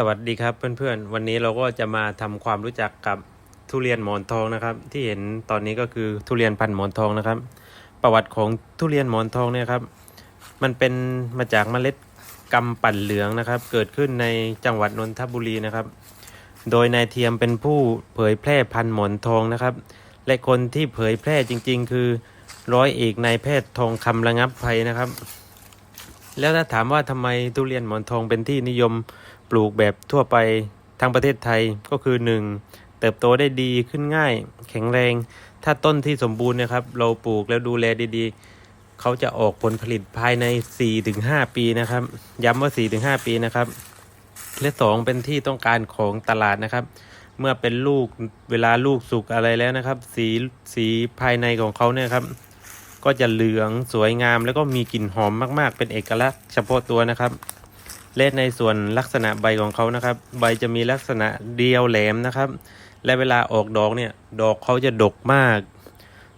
สวัสดีครับเพื่อนๆ วันนี้เราก็จะมาทำความรู้จักกับทุเรียนหมอนทองนะครับ ที่เห็นตอนนี้ก็คือทุเรียนพันหมอนทองนะครับ ประวัติของทุเรียนหมอนทองเนี่ยครับ มันเป็นมาจากเมล็ดกำปั่นเหลืองนะครับ เกิดขึ้นในจังหวัดนนทบุรีนะครับ โดยนายเทียมเป็นผู้เผยแพร่พันหมอนทองนะครับ และคนที่เผยแพร่จริง ๆ คือร้อยเอกนายแพทย์ทองคำระงับภัยนะครับ แล้วถ้าถามว่าทำไมทุเรียนหมอนทองเป็นที่นิยม ปลูกแบบทั่วไปทั้งประเทศไทยก็คือ 1. เติบโตได้ดีขึ้นง่าย แข็งแรง ถ้าต้นที่สมบูรณ์นะครับ เราปลูกแล้วดูแลดีๆ เขาจะออกผลผลิตภายใน 4-5 ปีนะครับ ย้ำว่า 4-5 ปีนะครับ และ 2 เป็นที่ต้องการของตลาดนะครับ เมื่อเป็นลูกเวลาลูกสุกอะไรแล้วนะครับ สีสีภายในของเขาเนี่ยครับ ก็จะเหลืองสวยงามแล้วก็มีกลิ่นหอมมาก ๆ เป็นเอกลักษณ์เฉพาะตัวนะครับ และในส่วนลักษณะใบของเขานะครับ ใบจะมีลักษณะเดียวแหลมนะครับ และเวลาออกดอกเนี่ย ดอกเขาจะดกมาก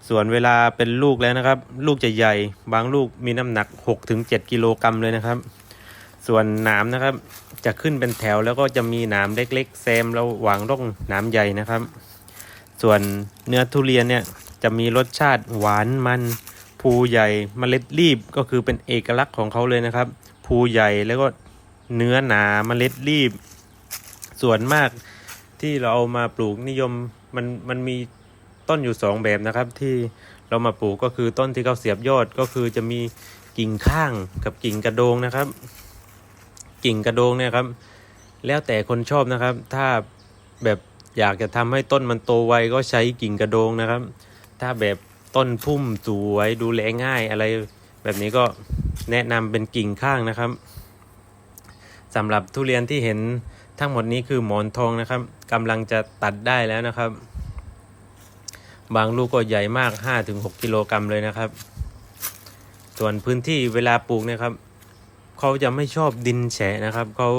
ส่วนเวลาเป็นลูกแล้วนะครับ ลูกจะใหญ่ บางลูกมีน้ำหนัก 6-7 กิโลกรัมเลยนะครับ ส่วนหนามนะครับ จะขึ้นเป็นแถวแล้วก็จะมีหนามเล็กๆแซมระหว่างร่องหนามใหญ่นะครับ ส่วนเนื้อทุเรียนเนี่ยจะมีรสชาติหวานมันภูใหญ่เมล็ดรีบก็คือเป็นเอกลักษณ์ของเขาเลยนะครับภูใหญ่แล้วก็ เนื้อหนาเมล็ดรีบ ส่วนมากที่เราเอามาปลูกนิยมมันมันมีต้นอยู่สองแบบนะครับ ที่เรามาปลูกก็คือต้นที่เขาเสียบยอดก็คือจะมีกิ่งข้างกับกิ่งกระโดงนะครับ กิ่งกระโดงเนี่ยครับ แล้วแต่คนชอบนะครับ ถ้าแบบอยากจะทำให้ต้นมันโตไวก็ใช้กิ่งกระโดงนะครับ ถ้าแบบต้นพุ่มสวยดูแลง่ายอะไร แบบนี้ก็แนะนำเป็นกิ่งข้างนะครับ สำหรับทุเรียนที่เห็นทั้งหมดนี้คือหมอนทองนะครับกำลังจะตัดได้แล้วนะครับ บางลูกก็ใหญ่มาก 5-6กิโลกรัมเลยนะครับ ส่วนพื้นที่เวลาปลูกนะครับเขาจะไม่ชอบดินแฉะนะครับเขา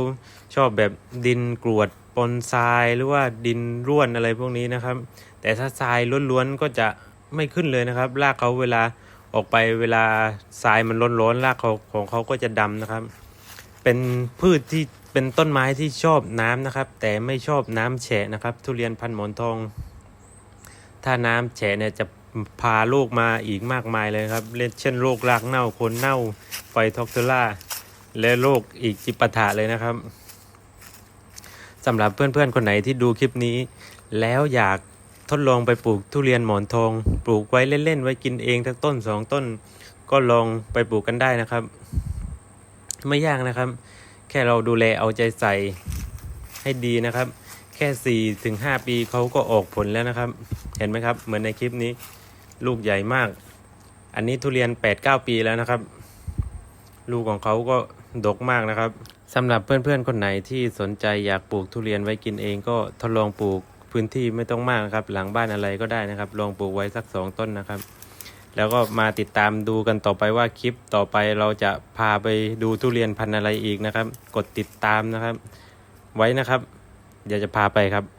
ชอบแบบดินกรวดปนทรายหรือว่าดินร่วนอะไรพวกนี้นะครับ แต่ถ้าทรายล้วนๆก็จะไม่ขึ้นเลยนะครับรากเขาเวลาออกไปเวลาทรายมันร้อนๆรากของเขาก็จะดำนะครับ เป็นพืชที่เป็นต้นไม้ที่ชอบน้ำนะครับ แต่ไม่ชอบน้ำแฉะนะครับ ทุเรียนพันหมอนทอง ถ้าน้ำแฉะเนี่ยจะพาโรคมาอีกมากมายเลยครับเช่นโรครากเน่าโคนเน่าไฟท็อกเทอร่าและโรคอีกจิปาถะเลยนะครับสำหรับเพื่อนๆคนไหนที่ดูคลิปนี้ แล้วอยากทดลองไปปลูกทุเรียนหมอนทอง ปลูกไว้เล่นๆไว้กินเองทั้งต้นสองต้น ก็ลองไปปลูกกันได้นะครับ ไม่ยากนะครับ แค่เราดูแลเอาใจใส่ให้ดีนะครับ แค่4ี่ถึงห้าปีเขาก็ออกผลแล้วนะครับ เห็นไหมครับ เหมือนในคลิปนี้ลูกใหญ่มาก อันนี้ทุเรียน8-9ปีแล้วนะครับ ลูกของเขาก็ดกมากนะครับสำหรับเพื่อนๆคนไหนที่สนใจอยากปลูกทุเรียนไว้กินเองก็ทดลองปลูกพื้นที่ไม่ต้องมากครับ หลังบ้านอะไรก็ได้นะครับ ลองปลูกไว้สักสองต้นนะครับ แล้วก็มาติดตามดูกันต่อไปว่าคลิปต่อไปเราจะพาไปดูทุเรียนพันธุ์อะไรอีกนะครับ กดติดตามนะครับ ไว้นะครับ เดี๋ยวจะพาไปครับ